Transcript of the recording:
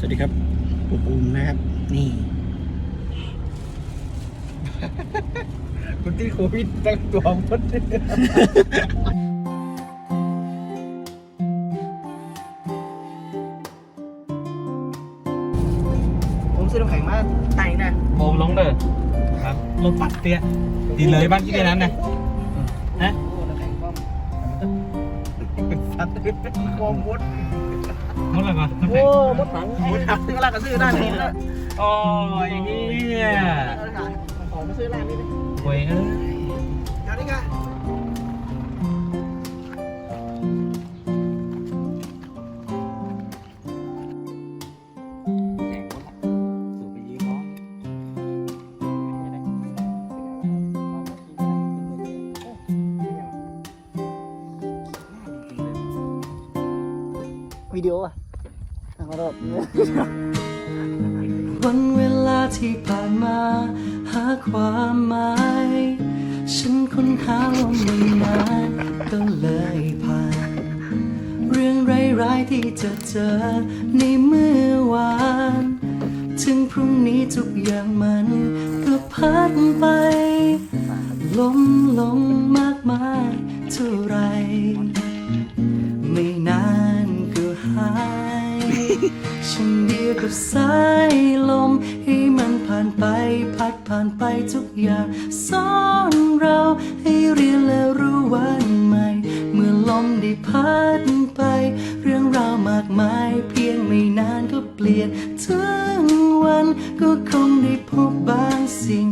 สวัสดีครับผมอุ้มนะครับ นี่ คุณที่โควิดตั้งตัวหมดผมซื้อน้ำแข็งมาไต่นะโอมลงเด้อครับลงปัดเตี้ยดีเลยบ้านที่เดียวนั้นนะฮะโอ้น้ำแข็งป้อมสัตว์วอมมด หมดแล้วก่อนโอ้มดถังมดถังซื้อร้านก็ซื้อร้านนี้นะโอ้ยอย่างนี้เนี่ยของมาซื้อร้านนี้เลยโว้ยเอ้ยเดี๋ยวนี้กันสูบไปยี่ห้อวิดีโออะ วันเวลาที่ผ่านมา หาความหมาย ฉันค้นหาว่าไม่นานก็เลยผ่าน เรื่องร้ายๆที่จะเจอในเมื่อวาน ถึงพรุ่งนี้ทุกอย่างมันก็พัดไปลมลงมากมายเท่าไร ฉันเดียวกับสายลมให้มันผ่านไปพัดผ่านไปทุกอย่างซ่อนเราให้เรียนและรู้วันใหม่ เมื่อลมได้พัดไป เรื่องราวมากมายเพียงไม่นานก็เปลี่ยน ถึงวันก็คงได้พบบางสิ่ง